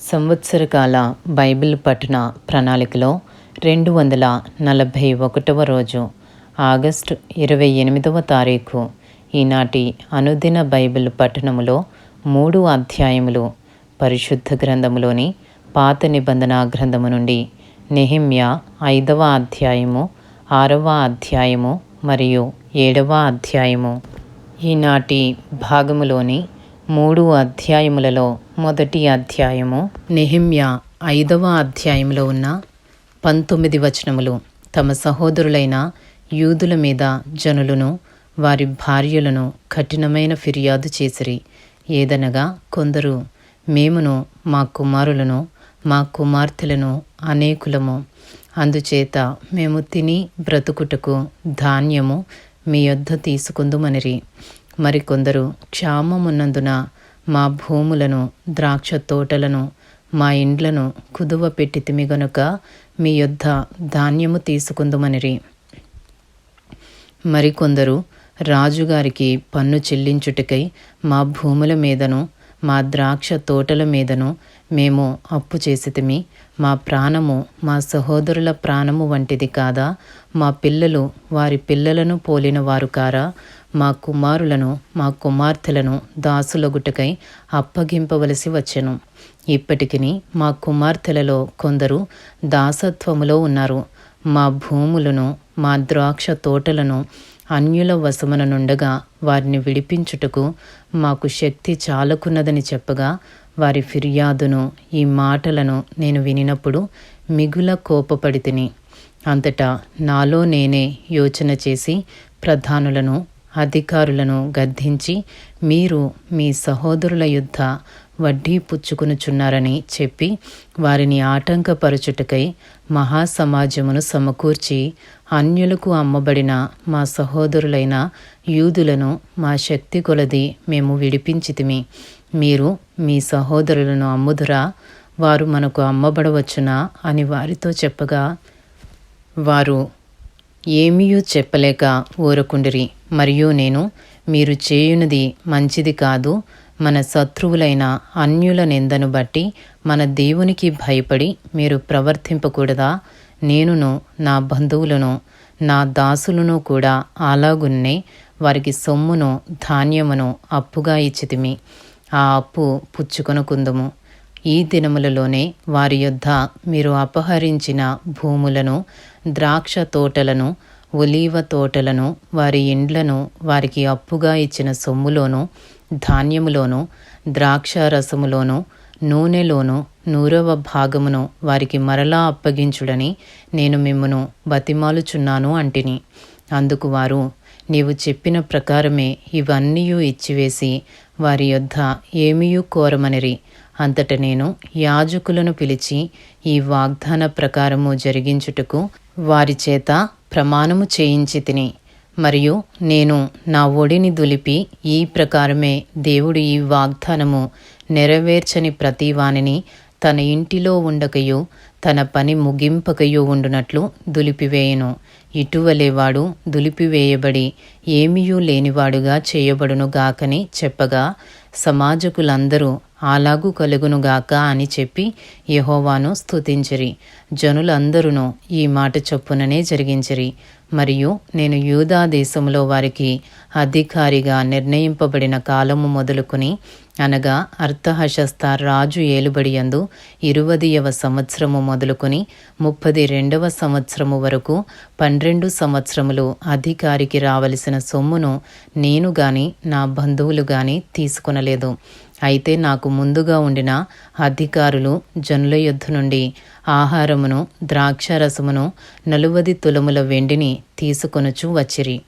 సంవత్సరకాల Bible పఠన ప్రణాళికలో రెండు వందల నలభై ఒకటవ రోజు ఆగస్టు ఇరవై ఎనిమిదవ తారీఖు ఈనాటి అనుదిన బైబిల్ పఠనములో మూడు అధ్యాయములు పరిశుద్ధ గ్రంథములోని పాత నిబంధన గ్రంథము నుండి నెహిమ్య ఐదవ అధ్యాయము ఆరవ అధ్యాయము మరియు ఏడవ అధ్యాయము. ఈనాటి భాగములోని మూడు అధ్యాయములలో మొదటి అధ్యాయము నెహిమ్య ఐదవ అధ్యాయంలో ఉన్న పంతొమ్మిది వచనములు. తమ సహోదరులైన యూదుల మీద జనులను వారి భార్యలను కఠినమైన ఫిర్యాదు చేసిరి. ఏదనగా కొందరు మేమును మా కుమారులను మా కుమార్తెలను అనేకులము. అందుచేత మేము తిని బ్రతుకుటకు ధాన్యము మీ యొద్ద తీసుకుందుమనిరి. మరికొందరు క్షామమున్నందున మా భూములను ద్రాక్ష తోటలను మా ఇండ్లను కుదువ పెట్టితిమి తిమిగనుక మీ యొద్ద ధాన్యము తీసుకుందుమనిరి. మరికొందరు రాజుగారికి పన్ను చెల్లించుటకై మా భూముల మీదను మా ద్రాక్ష తోటల మీదను మేము అప్పు చేసితిమి మా ప్రాణము మా సహోదరుల ప్రాణము వంటిది కాదా? మా పిల్లలు వారి పిల్లలను పోలిన వారు కారా? మా కుమారులను మా కుమార్తెలను దాసులగుటకై అప్పగింపవలసి వచ్చెను. ఇప్పటికిని మా కుమార్తెలలో కొందరు దాసత్వములో ఉన్నారు. మా భూములను మా ద్రాక్ష తోటలను అన్యుల వశమున నుండగా వారిని విడిపించుటకు మాకు శక్తి చాలకున్నదని చెప్పగా వారి ఫిర్యాదును ఈ మాటలను నేను వినినప్పుడు మిగుల కోపపడి తిని అంతటా నాలో నేనే యోచన చేసి ప్రధానులను అధికారులను గద్దించి మీరు మీ సహోదరుల యుద్ధ వడ్డీ పుచ్చుకునుచున్నారని చెప్పి వారిని ఆటంకపరచుటకై మహాసమాజమును సమకూర్చి అన్యులకు అమ్మబడిన మా సహోదరులైన యూదులను మా శక్తి కొలది మేము విడిపించితిమి. మీరు మీ సహోదరులను అమ్ముదురా వారు మనకు అమ్మబడవచ్చునా అని వారితో చెప్పగా వారు ఏమీయూ చెప్పలేక ఊరకుండిరి. మరియు నేను మీరు చేయునది మంచిది కాదు మన శత్రువులైన అన్యుల నిందను బట్టి మన దేవునికి భయపడి మీరు ప్రవర్తింపకూడదా? నేనును నా బంధువులను నా దాసులను కూడా అలాగున్నే వారికి సొమ్మును ధాన్యమును అప్పుగా ఇచ్చితిమి. ఆ అప్పు పుచ్చుకొనుకుందుము ఈ దినములలోనే వారి యొద్ద మీరు అపహరించిన భూములను ద్రాక్ష తోటలను ఒలీవ తోటలను వారి ఇండ్లను వారికి అప్పుగా ఇచ్చిన సొమ్ములోను ధాన్యములోను ద్రాక్ష రసములోను నూనెలోను నూరవ భాగమును వారికి మరలా అప్పగించుడని నేను మిమ్మును బతిమాలుచున్నాను అంటిని. అందుకు వారు నీవు చెప్పిన ప్రకారమే ఇవన్నీ ఇచ్చివేసి వారి యొద్ద ఏమీయూ కోరమనిరి. అంతట నేను యాజకులను పిలిచి ఈ వాగ్దాన ప్రకారము జరిగించుటకు వారి చేత ప్రమాణము చేయించి తిని. మరియు నేను నా ఒడిని దులిపి ఈ ప్రకారమే దేవుడు ఈ వాగ్దానము నెరవేర్చని ప్రతివానిని తన ఇంటిలో ఉండకయో తన పని ముగింపకయో ఉండునట్లు దులిపివేయను. ఇటువలేవాడు దులిపివేయబడి ఏమీయూ లేనివాడుగా చేయబడును గాకని చెప్పగా సమాజకులందరూ అలాగు కలుగునుగాక అని చెప్పి యహోవాను స్తుతించిరి. జనులందరూ ఈ మాట చొప్పుననే జరిగించిరి. మరియు నేను యూదా దేశంలో వారికి అధికారిగా నిర్ణయింపబడిన కాలము మొదలుకొని అనగా అర్థహశస్త రాజు ఏలుబడియందు ఇరువదియవ సంవత్సరము మొదలుకొని ముప్పది రెండవ సంవత్సరము వరకు పన్నెండు సంవత్సరములు అధికారికి రావలసిన సొమ్మును నేను గాని నా బంధువులు గాని తీసుకొనలేదు. అయితే నాకు ముందుగా ఉండిన అధికారులు జనుల యుద్ధ నుండి ఆహారమును ద్రాక్షరసమును నలువది తులముల వెండిని తీసుకొనుచు వచ్చిరి.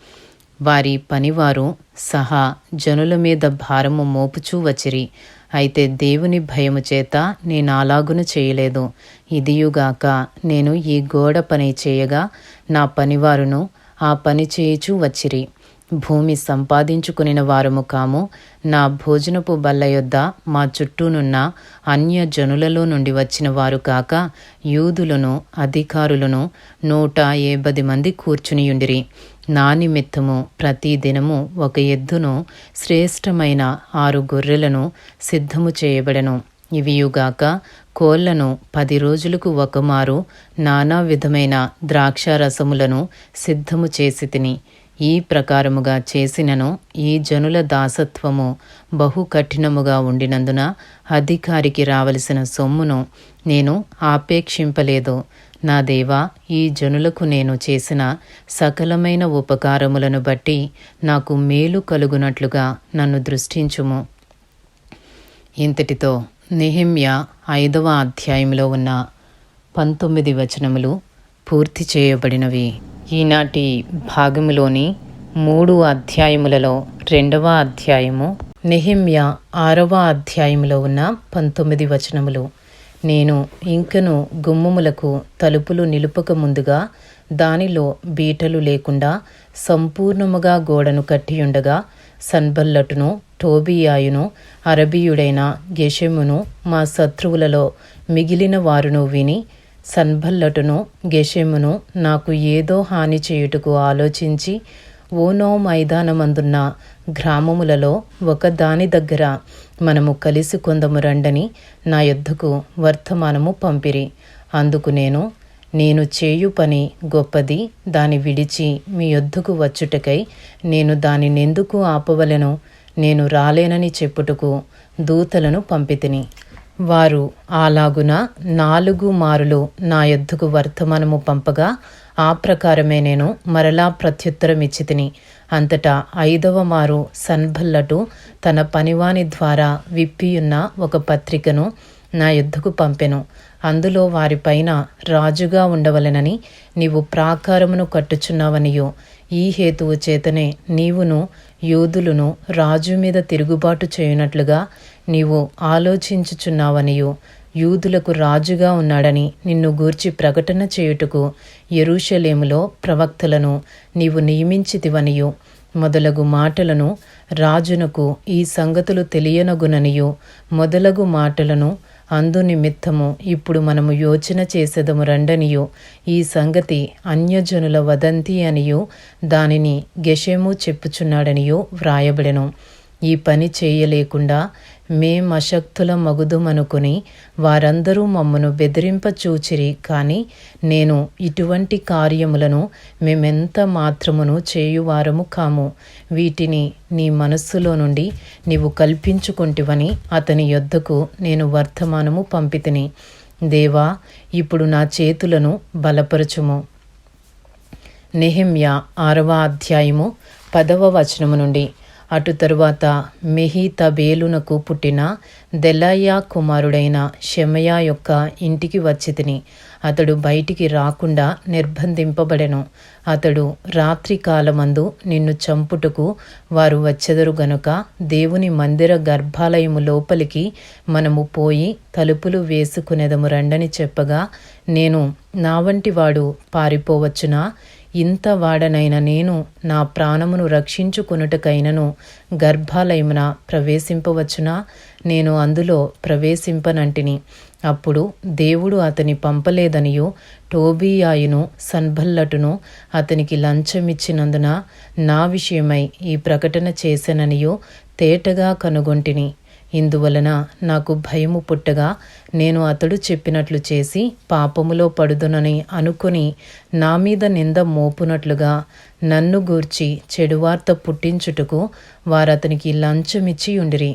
వారి పనివారు సహా జనుల మీద భారము మోపుచూ వచ్చిరి. అయితే దేవుని భయము చేత నేను అలాగును చేయలేదు. ఇదియుగాక నేను ఈ గోడ పని చేయగా నా పనివారును ఆ పని చేయుచూ వచ్చిరి. భూమి సంపాదించుకునిన వారము కాము. నా భోజనపు బల్ల యొద్ద మా చుట్టూనున్న అన్య జనులలో నుండి వచ్చిన వారు కాక యూదులను అధికారులను నూట ఏబది మంది కూర్చునియుండిరి. నా నిమిత్తము ప్రతి దినము ఒక ఎద్దును శ్రేష్టమైన ఆరు గొర్రెలను సిద్ధము చేయబడెను. ఇవియుగాక కోళ్ళను పది రోజులకు ఒకమారు నానా విధమైన ద్రాక్షారసములను సిద్ధము చేసి తిని ఈ ప్రకారముగా చేసినను ఈ జనుల దాసత్వము బహు కఠినముగా ఉండినందున అధికారికి రావలసిన సొమ్మును నేను ఆపేక్షింపలేదు. నా దేవా ఈ జనులకు నేను చేసిన సకలమైన ఉపకారములను బట్టి నాకు మేలు కలుగునట్లుగా నన్ను దృష్టించుము. ఇంతటితో నిహిమ్య ఐదవ అధ్యాయంలో ఉన్న పంతొమ్మిది వచనములు పూర్తి చేయబడినవి. ఈనాటి భాగములోని మూడు అధ్యాయములలో రెండవ అధ్యాయము నెహిమ్య ఆరవ అధ్యాయములో ఉన్న పంతొమ్మిది వచనములు. నేను ఇంకను గుమ్మములకు తలుపులు నిలుపక ముందుగా దానిలో బీటలు లేకుండా సంపూర్ణముగా గోడను కట్టియుండగా సన్బల్లటును టోబియాయును అరబీయుడైన గెషెమును మా శత్రువులలో మిగిలిన వారును విని సన్బల్లటును గెషెమును నాకు ఏదో హాని చేయుటకు ఆలోచించి ఓనో మైదానమందున్న గ్రామములలో ఒక దాని దగ్గర మనము కలిసి కొందము రండని నా యొద్దకు వర్తమానము పంపిరి. అందుకు నేను నేను చేయు పని గొప్పది దాని విడిచి మీ యొద్దకు వచ్చుటకై నేను దానినెందుకు ఆపవలను నేను రాలేనని చెప్పుటకు దూతలను పంపితిని. వారు అలాగున నాలుగు మారులు నా యొద్దకు వర్తమానము పంపగా ఆ ప్రకారమే నేను మరలా ప్రత్యుత్తరం ఇచ్చి తిని అంతటా ఐదవ మారు సన్భల్లటు తన పనివాని ద్వారా విప్పియున్న ఒక పత్రికను నా యుద్ధకు పంపెను. అందులో వారిపైన రాజుగా ఉండవలెనని నీవు ప్రాకారమును కట్టుచున్నావనియో. ఈ హేతువు చేతనే నీవును యూదులను రాజు మీద తిరుగుబాటు చేయునట్లుగా నీవు ఆలోచించుచున్నావనియో. యూదులకు రాజుగా ఉన్నాడని నిన్ను గూర్చి ప్రకటన చేయుటకు ఎరూషలేములో ప్రవక్తలను నీవు నియమించితివనియు. మొదలగు మాటలను రాజునకు ఈ సంగతులు తెలియనగుననియు. మొదలగు మాటలను అందు నిమిత్తము ఇప్పుడు మనము యోచన చేసేదము రండనియు. ఈ సంగతి అన్యజనుల వదంతి అనియు. దానిని గెషేము చెప్పుచున్నాడనియో వ్రాయబడెను. ఈ పని చేయలేకుండా మేం అశక్తుల మగుదుమనుకుని వారందరూ మమ్మను బెదిరింపచూచిరి కాని కానీ నేను ఇటువంటి కార్యములను మేమెంత మాత్రమును చేయువారము కాము. వీటిని నీ మనస్సులో నుండి నీవు కల్పించుకుంటివని అతని యొద్దకు నేను వర్తమానము పంపితిని. దేవా ఇప్పుడు నా చేతులను బలపరచుము. నెహిమ్య ఆరవ అధ్యాయము పదవ వచనము నుండి. అటు తరువాత మెహీతబేలునకు పుట్టిన దెలయ్యా కుమారుడైన షెమయా యొక్క ఇంటికి వచ్చి తిని అతడు బయటికి రాకుండా నిర్బంధింపబడెను. అతడు రాత్రి కాలమందు నిన్ను చంపుటకు వారు వచ్చెదరు గనుక దేవుని మందిర గర్భాలయము లోపలికి మనము పోయి తలుపులు వేసుకునేదము రండని చెప్పగా నేను నా వంటి వాడు పారిపోవచ్చునా? ఇంత వాడనైన నేను నా ప్రాణమును రక్షించుకొనుటకైనను గర్భాలయమున ప్రవేశింపవచ్చునా? నేను అందులో ప్రవేశింపనంటిని. అప్పుడు దేవుడు అతని పంపలేదనియో టోబియాయును సన్బల్లటును అతనికి లంచమిచ్చినందున నా విషయమై ఈ ప్రకటన చేశాననియో తేటగా కనుగొంటిని. ఇందువలన నాకు భయము పుట్టగా నేను అతడు చెప్పినట్లు చేసి పాపములో పడుదునని అనుకుని నా మీద నింద మోపునట్లుగా నన్ను గూర్చి చెడువార్త పుట్టించుటకు వారతనికి లంచమిచ్చి ఉండిరి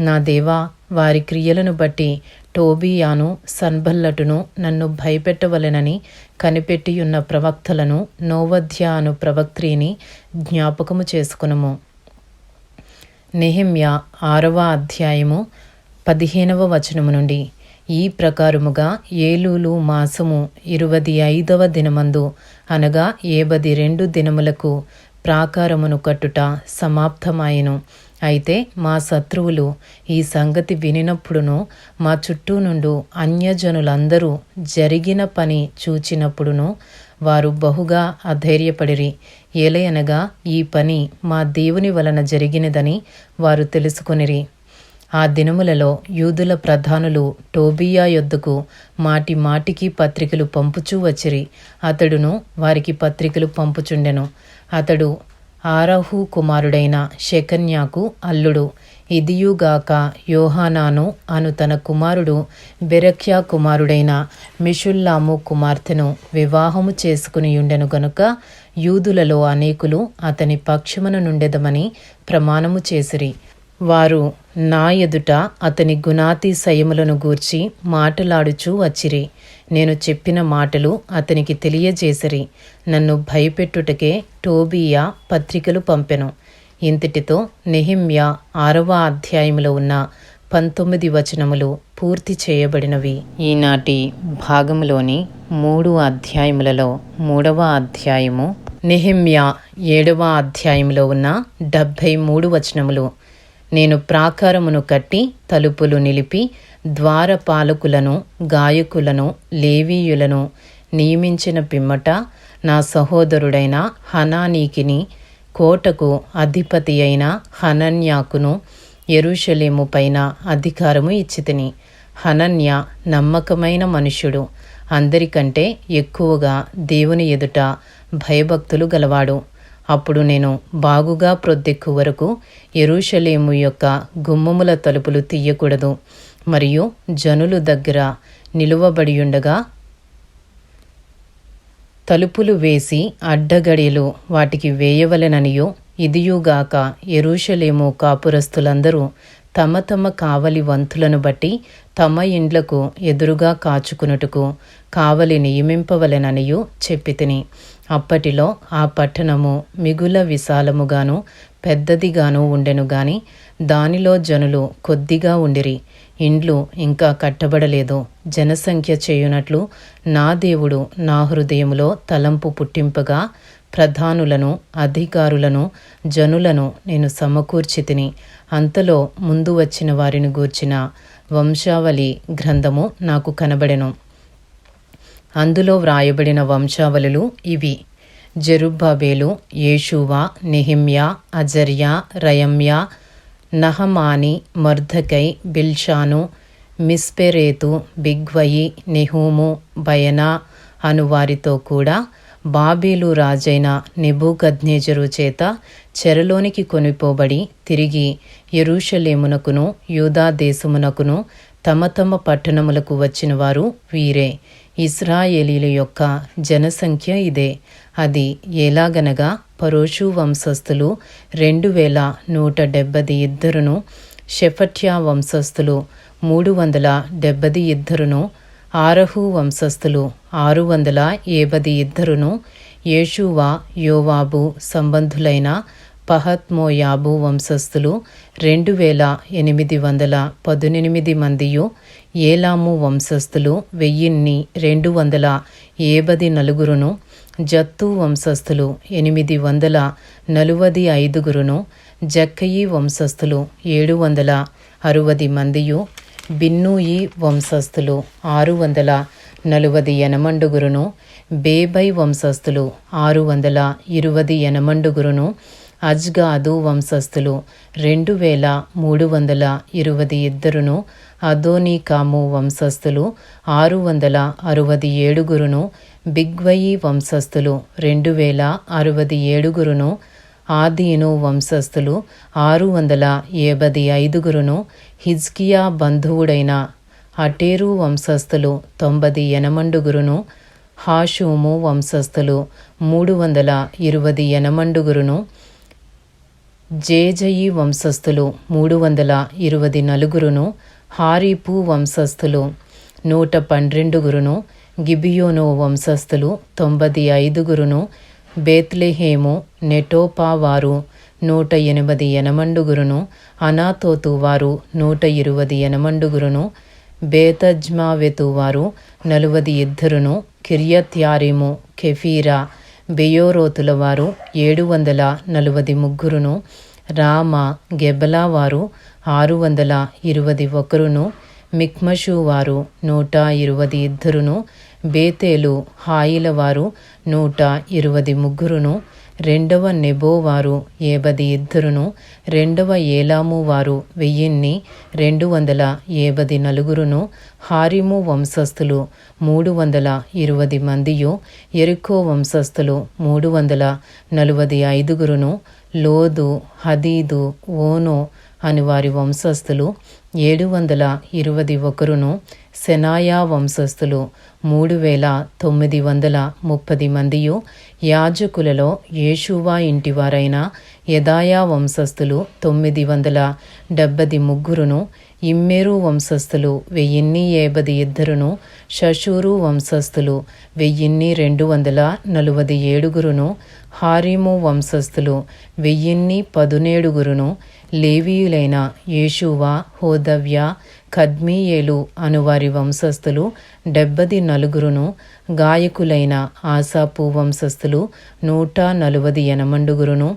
నా దేవా వారి క్రియలను బట్టి టోబియాను సన్బల్లటును నన్ను భయపెట్టవలెనని కనిపెట్టియున్న ప్రవక్తలను నోవధ్య అను ప్రవక్త్రిని జ్ఞాపకము చేసుకునము. నెహెమ్య ఆరవ అధ్యాయము పదిహేనవ వచనము నుండి. ఈ ప్రకారముగా ఏలూలు మాసము ఇరువది ఐదవ దినమందు అనగా ఏబది రెండు దినములకు ప్రాకారమును కట్టుట సమాప్తమాయెను. అయితే మా శత్రువులు ఈ సంగతి వినినప్పుడును మా చుట్టూ నుండు అన్యజనులందరూ జరిగిన పని చూచినప్పుడును వారు బహుగా అధైర్యపడిరి. ఏలయనగా ఈ పని మా దేవుని వలన జరిగినదని వారు తెలుసుకొనిరి. ఆ దినములలో యూదుల ప్రధానులు టోబియా యొద్దకు మాటి మాటికి పత్రికలు పంపుచూ వచ్చిరి. అతడును వారికి పత్రికలు పంపుచుండెను. అతడు ఆరహు కుమారుడైన శకన్యాకు అల్లుడు. ఇదియుగాక యోహానాను అను తన కుమారుడు బెరక్యా కుమారుడైన మిషుల్లాము కుమార్తెను వివాహము చేసుకునియుండెను గనుక యూదులలో అనేకులు అతని పక్షమున నుండెదమని ప్రమాణము చేసిరి. వారు నా ఎదుట అతని గుణాతిశయములను గూర్చి మాటలాడుచూ వచ్చిరి. నేను చెప్పిన మాటలు అతనికి తెలియజేసిరి. నన్ను భయపెట్టుటకే టోబియా పత్రికలు పంపెను. ఇంతటితో నెహిమ్య ఆరవ అధ్యాయములో ఉన్న పంతొమ్మిది వచనములు పూర్తి చేయబడినవి. ఈనాటి భాగంలోని మూడు అధ్యాయములలో మూడవ అధ్యాయము నెహిమ్య ఏడవ అధ్యాయంలో ఉన్న డెబ్భై మూడు వచనములు. నేను ప్రాకారమును కట్టి తలుపులు నిలిపి ద్వారపాలకులను గాయకులను లేవీయులను నియమించిన పిమ్మట నా సహోదరుడైన హనానీకిని కోటకు అధిపతి అయిన హనన్యాకును ఎరుషలేము పైన అధికారము ఇచ్చితిని. హనన్య నమ్మకమైన మనుష్యుడు. అందరికంటే ఎక్కువగా దేవుని ఎదుట భయభక్తులు గలవాడు. అప్పుడు నేను బాగుగా ప్రొద్దెక్కు వరకు ఎరుషలేము యొక్క గుమ్మముల తలుపులు తీయకూడదు. మరియు జనులు దగ్గర నిలువబడియుండగా తలుపులు వేసి అడ్డగడియలు వాటికి వేయవలెననియో ఇదియుగాక ఎరుషలేము కాపురస్తులందరూ తమ తమ కావలి వంతులను బట్టి తమ ఇండ్లకు ఎదురుగా కాచుకునుటకు కావలి నియమింపవలెననియు చెప్పితిని. అప్పటిలో ఆ పట్టణము మిగుల విశాలముగాను పెద్దదిగాను ఉండెను గాని దానిలో జనులు కొద్దిగా ఉండిరి. ఇండ్లు ఇంకా కట్టబడలేదు. జనసంఖ్య చేయునట్లు నా దేవుడు నా హృదయములో తలంపు పుట్టింపగా ప్రధానులను అధికారులను జనులను నేను సమకూర్చి తిని అంతలో ముందు వచ్చిన వారిని గూర్చిన వంశావళి గ్రంథము నాకు కనబడెను. అందులో వ్రాయబడిన వంశావళులు ఇవి. జెరుబ్బాబేలు యేషువా నెహిమ్యా అజర్యా రయమ్యా నహమాని మర్ధకై బిల్షాను మిస్పెరేతు బిగ్వయి నెహూము బయనా అను వారితో కూడా బాబేలు రాజైన నెబూకద్నేజరు చేత చెరలోనికి కొనిపోబడి తిరిగి ఎరుషలేమునకును యూదా దేశమునకును తమ తమ పట్టణములకు వచ్చిన వారు వీరే. ఇస్రాయేలీల యొక్క జనసంఖ్య ఇదే. అది ఎలాగనగా పరోషు వంశస్థులు రెండు వేల నూట డెబ్బది ఇద్దరును షెఫట్యా వంశస్థులు మూడు వందల డెబ్బది ఇద్దరును ఆరహు వంశస్థులు ఆరు వందల ఏబది ఇద్దరును యేషువా యోవాబు సంబంధులైన పహత్మోయాబు వంశస్థులు రెండు వేల ఎనిమిది వందల పదునెనిమిది మందియు ఏలాము వంశస్థులు వెయ్యిన్ని రెండు వందల ఏబది నలుగురును జత్తు వంశస్థులు ఎనిమిది వందల నలువది ఐదుగురును జక్కయి వంశస్థులు ఏడు వందల అరువది మందియు బిన్నూయి వంశస్థులు ఆరు వందల నలువది ఎనమండుగురును బేబై వంశస్థులు ఆరు వందల ఇరువది ఎనమండుగురును అజ్గాదు వంశస్థులు. రెండు వేల మూడు వందల ఇరవై ఇద్దరును అదోనీకాము వంశస్థులు ఆరు వందల అరవది ఏడుగురును బిగ్వయి వంశస్థులు రెండు వేల అరవది ఏడుగురును ఆదీను వంశస్థులు ఆరు వందల ఏబది ఐదుగురును హిజ్కియా బంధువుడైన అటేరు వంశస్థులు తొంభది ఎనమండుగురును హాషూము వంశస్థులు మూడు వందల ఇరవది ఎనమండుగురును జేజయి వంశస్థులు మూడు వందల ఇరువది నలుగురును హారీపు వంశస్థులు నూట పన్నెండుగురును గిబియోను వంశస్థులు తొంభది ఐదుగురును బేత్లెహేము నెటోపా వారు నూట ఎనిమిది ఎనమండుగురును అనాతోతు వారు నూట ఇరువది ఎనమండుగురును బేతజ్మావెతు వారు నలువది ఇద్దరును కిర్యత్యారిము కెఫీరా బెయోరోతుల వారు ఏడు వందల నలువది ముగ్గురును రామ గెబలా వారు ఆరు వందల ఇరువది ఒకరును మిక్మషు వారు నూట ఇరువది ఇద్దరును బేతేలు హాయిల వారు నూట ఇరువది ముగ్గురును రెండవ నెబో వారు ఏబది ఇద్దరును రెండవ ఏలాము వారు వెయ్యిన్ని రెండు వందల ఏబది నలుగురును హారిము వంశస్థులు మూడు వందల ఇరవై మందియు ఎరుకో వంశస్థులు మూడు వందల నలభై ఐదుగురును లోదు హదీదు ఓనో అని వారి వంశస్థులు ఏడు వందల ఇరవై ఒకరును సెనాయా వంశస్థులు మూడు వేల తొమ్మిది వందల ముప్పది మందియు యాజకులలో యేషువా ఇంటివారైన యదాయా వంశస్థులు తొమ్మిది వందల డెబ్బది ముగ్గురును ఇమ్మేరు వంశస్థులు వెయ్యిన్ని ఏబది ఇద్దరును షషూరు వంశస్థులు వెయ్యిన్ని రెండు వందల నలువది ఏడుగురును హారిము వంశస్థులు వెయ్యిన్ని పదునేడుగురును లేవీయులైన యేషువా హోదవ్య కద్మీయేలు అనువారి వంశస్థులు డెబ్బది నలుగురును గాయకులైన ఆసాపు వంశస్థులు నూట నలువది ఎనమండుగురును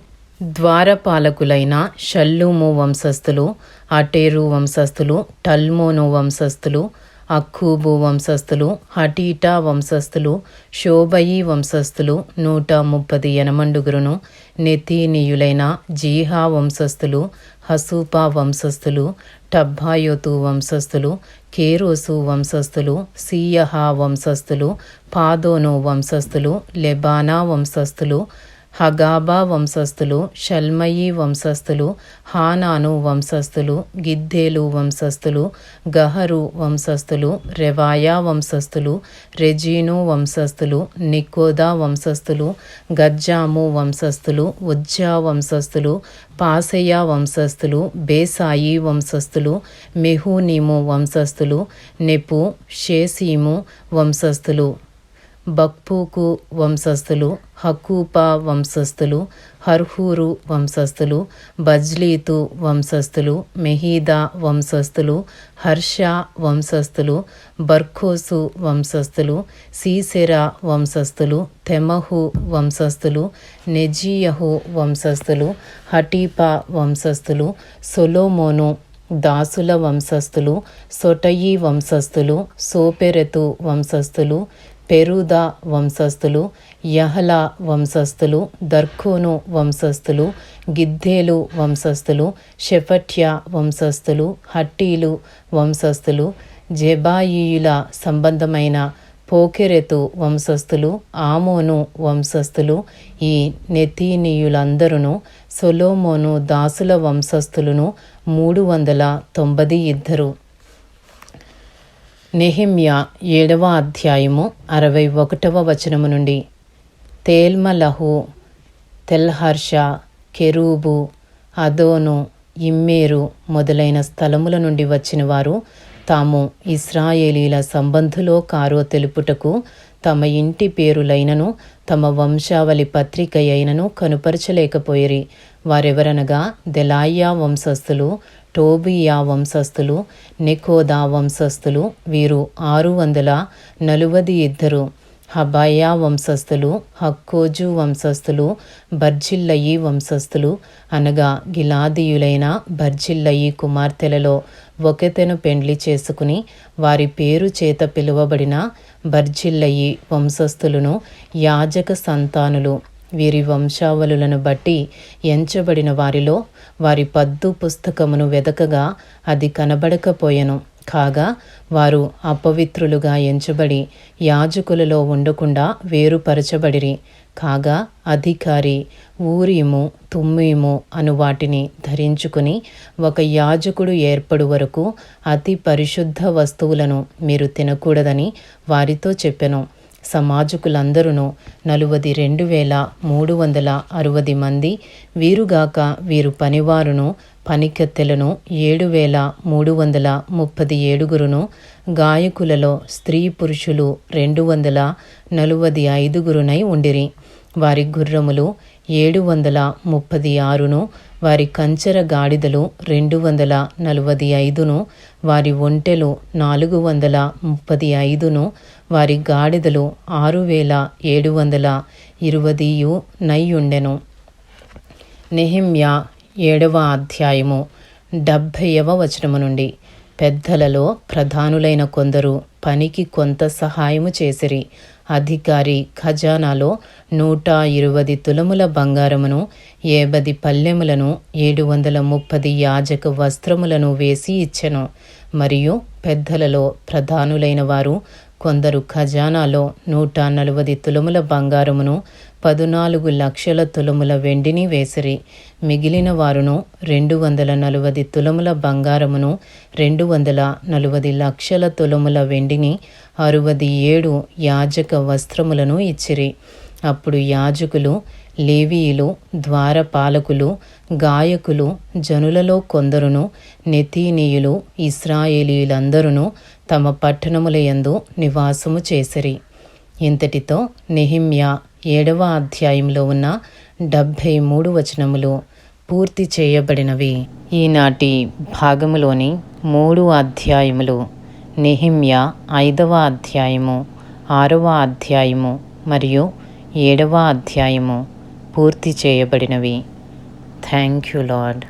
ద్వారపాలకులైన షల్లూము వంశస్థులు అటేరు వంశస్థులు టల్మోను వంశస్థులు అక్కూబు వంశస్థులు హటీటా వంశస్థులు శోభయి వంశస్థులు నూట ముప్పది ఎనమండుగురును నెతీనీయులైన జీహా వంశస్థులు హసూపా వంశస్థులు టబ్బాయోతు వంశస్థులు కేరోసు వంశస్థులు సీయహా వంశస్థులు పాదోను వంశస్థులు లెబానా వంశస్థులు హగాబా వంశస్థులు షల్మయి వంశస్థులు హానాను వంశస్థులు గిద్దేలు వంశస్థులు గహరు వంశస్థులు రెవాయా వంశస్థులు రెజీను వంశస్థులు నికోదా వంశస్థులు గజ్జాము వంశస్థులు ఉజ్జా వంశస్థులు పాసయ వంశస్థులు బేసాయి వంశస్థులు మెహూనీము వంశస్థులు నెపు షేసీము వంశస్థులు. బక్పూకు వంశస్థులు హకూపా వంశస్థులు హర్హూరు వంశస్థులు బజ్లీతు వంశస్థులు మెహీదా వంశస్థులు హర్ష వంశస్థులు బర్ఖోసు వంశస్థులు సీసెరా వంశస్థులు తెమహు వంశస్థులు నెజియహు వంశస్థులు హటీపా వంశస్థులు సొలోమోను దాసుల వంశస్థులు సొటయి వంశస్థులు సోపెరెతు వంశస్థులు పెరూదా వంశస్థులు యహలా వంశస్థులు దర్ఖోను వంశస్థులు గిద్దేలు వంశస్థులు షెఫట్య వంశస్థులు హట్టీలు వంశస్థులు జెబాయియుల సంబంధమైన పోకెరెతు వంశస్థులు ఆమోను వంశస్థులు ఈ నెతీనీయులందరూ సొలోమోను దాసుల వంశస్థులను మూడు వందల తొంభై ఇద్దరు. నెహిమ్యా ఏడవ అధ్యాయము అరవై ఒకటవ వచనము నుండి. తేల్మలహు తెల్హర్ష కెరూబు అదోను ఇమ్మేరు మొదలైన స్థలముల నుండి వచ్చిన వారు తాము ఇస్రాయేలీల సంబంధులో కారో తెలుపుటకు తమ ఇంటి పేరులైనను తమ వంశావళి పత్రిక అయినను కనుపరచలేకపోయిరి. వారెవరనగా దెలాయ్యా వంశస్థులు టోబియా వంశస్థులు నికోదా వంశస్థులు వీరు ఆరు వందల నలువది ఇద్దరు. హబాయా వంశస్థులు హక్కోజు వంశస్థులు బర్జిల్లయి వంశస్థులు అనగా గిలాదీయులైన బర్జిల్లయి కుమార్తెలలో ఒకతెను పెండ్లి చేసుకుని వారి పేరు చేత పిలువబడిన బర్జిల్లయి వంశస్థులను యాజక సంతానులు. వీరి వంశావళులను బట్టి ఎంచబడిన వారిలో వారి పద్దు పుస్తకమును వెదకగా అది కనబడకపోయెను. కాగా వారు అపవిత్రులుగా ఎంచబడి యాజకులలో ఉండకుండా వేరుపరచబడిరి. కాగా అధికారి ఊరీము తుమ్మీము అను వాటిని ధరించుకుని ఒక యాజకుడు ఏర్పడు వరకు అతి పరిశుద్ధ వస్తువులను మీరు తినకూడదని వారితో చెప్పెను. సమాజకులందరూ నలువది రెండు వేల మూడు వందల అరవది మంది వీరుగాక వీరు పనివారును పనికెత్తెలను ఏడు వేల మూడు వందల ముప్పది ఏడుగురును గాయకులలో స్త్రీ పురుషులు రెండు వందల నలువది ఐదుగురునై ఉండిరి. వారి గుర్రములు ఏడు వందల ముప్పది ఆరును వారి కంచెర గాడిదలు రెండు వందల నలభై ఐదును వారి ఒంటెలు నాలుగు వందల ముప్పది ఐదును వారి గాడిదలు ఆరు వేల ఏడు వందల ఇరువదియు నయ్యుండెను. నెహిమ్యా ఏడవ అధ్యాయము డెబ్భైవ వచనము నుండి పెద్దలలో ప్రధానులైన కొందరు పనికి కొంత సహాయము చేసిరి. అధికారి ఖజానాలో నూట ఇరువది తులముల బంగారమును ఏబది పల్లెములను ఏడు వందల ముప్పది యాజక వస్త్రములను వేసి ఇచ్చెను. మరియు పెద్దలలో ప్రధానులైన వారు కొందరు ఖజానాలో నూట నలువది తులముల బంగారమును పదునాలుగు లక్షల తులముల వెండిని వేసిరి. మిగిలిన వారును రెండు వందల నలువది తులముల బంగారమును రెండు వందల నలువది లక్షల తులముల వెండిని అరువది ఏడు యాజక వస్త్రములను ఇచ్చిరి. అప్పుడు యాజకులు లేవీయులు ద్వారపాలకులు గాయకులు జనులలో కొందరును నెతీనీయులు ఇస్రాయేలీలందరూ తమ పట్టణముల యందు నివాసము చేసిరి. ఇంతటితో నెహిమ్యా ఏడవ అధ్యాయంలో ఉన్న డెబ్భై మూడు వచనములు పూర్తి చేయబడినవి. ఈనాటి భాగములోని మూడు అధ్యాయములు నిహిమ్య ఐదవ అధ్యాయము ఆరవ అధ్యాయము మరియు ఏడవ అధ్యాయము పూర్తి చేయబడినవి. Thank you lord.